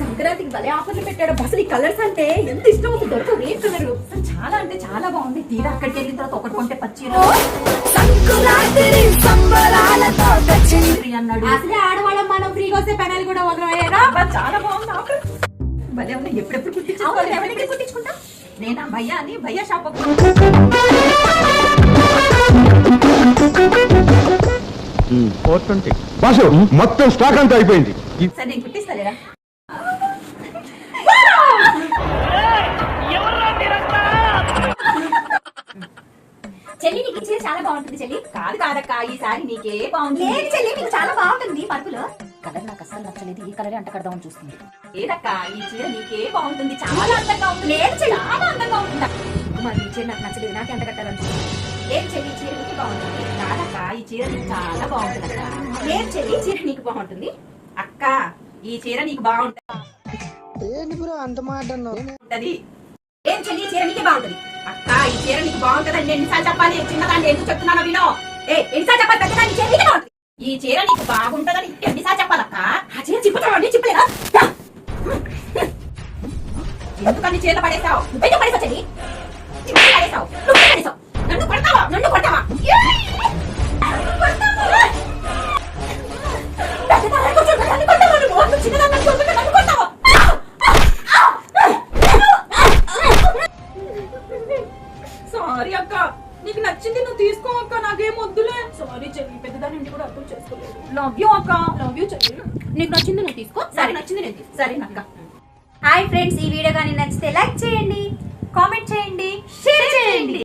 సంక్రాంతికి భలే ఆఫర్లు పెట్టాడు. అసలు ఈ కలర్స్ అంటే ఎంత ఇష్టం అసలు దొరకవు ఏ కలర్ అసలు చాలా అంటే చాలా బాగుంది. తీరా అక్కడికి వెళ్ళిన తర్వాత ఒకటి కొంటే పచ్చి అన్నాడు. అసలే ఆడవాళ్ళం మనం ఫ్రీగా వస్తే పెనాలు కూడా వదలయ్యారా చాలా బాగుంది ఆఫర్. భలే ఉంది ఎప్పుడెప్పుడు దగ్గర కుట్టించుకుంటా? నేనా? భయ్యా అని భయ్యా షాప్ ఫోర్ ట్వంటీ బాసు మొత్తం స్టాక్ అంతా అయిపోయింది. సరే నేను బాగుంటుంది చెల్లి. కాదు కాదక్క ఈ సారీ నీకే బాగుంది లేదు చెల్లి నీకు చాలా బాగుంటుంది పరుపులో. కలర్ నాకు అస్సలు నచ్చలేదు ఈ కలరే అంట కడదామని చూస్తుంది. ఏదక్క ఈ చీర నీకే బాగుంటుంది. చాలా అందంగా ఉంటుంది. లేదు చెల్లి. చాలా అందంగా ఉంటుంది. మరి ఈ చీర నాకు నచ్చలేదు. నాకే కట్టాలని చూస్తుంది. ఏం చెల్లి ఈ చీర నీకు బాగుంటుంది. కాదక్క ఈ చీర నీకు చాలా బాగుంటుంది అక్క. ఏం చెల్లి ఈ చీర నీకు బాగుంటుంది. అక్క ఈ చీర నీకు బాగుంటుంది. ఏంటి బ్రో అంత మాట ఉంటది ఏం చెల్లి చీర నీకే బాగుంటది? అక్క ఈ చీర నీకు బాగుంటుంది అని ఎన్నిసార్లు చెప్పాలి చిన్నదాన్ని ఎందుకు చెప్తున్నానో వినో. ఏ ఎన్నిసార్లు చెప్పాలి? పెద్దదాన్ని ఈ చీర నీకే బాగుంటది. ఈ చీర నీకు బాగుంటదని ఎన్నిసార్లు చెప్పాలక్క ఆ చీర చిప్పుతావండి చిప్పలేదా ఎందుకని చీరలు పడేసావు? నువ్వు పడేసావు చెల్లి? పడేసావు? సారీ అక్క. నీకు నచ్చింది నువ్వు తీసుకో అక్క నాకేం వద్దులే. సారీ చెల్లి పెద్దదాని నుండి కూడా అర్థం చేసుకోలేదు. లవ్ యూ అక్క. లవ్ యూ చెల్లి. నీకు నచ్చింది నువ్వు తీసుకో. సరే. నచ్చింది నేను. సరే అక్క. హాయ్ ఫ్రెండ్స్ ఈ వీడియో కానీ నచ్చితే లైక్ చేయండి కామెంట్ చేయండి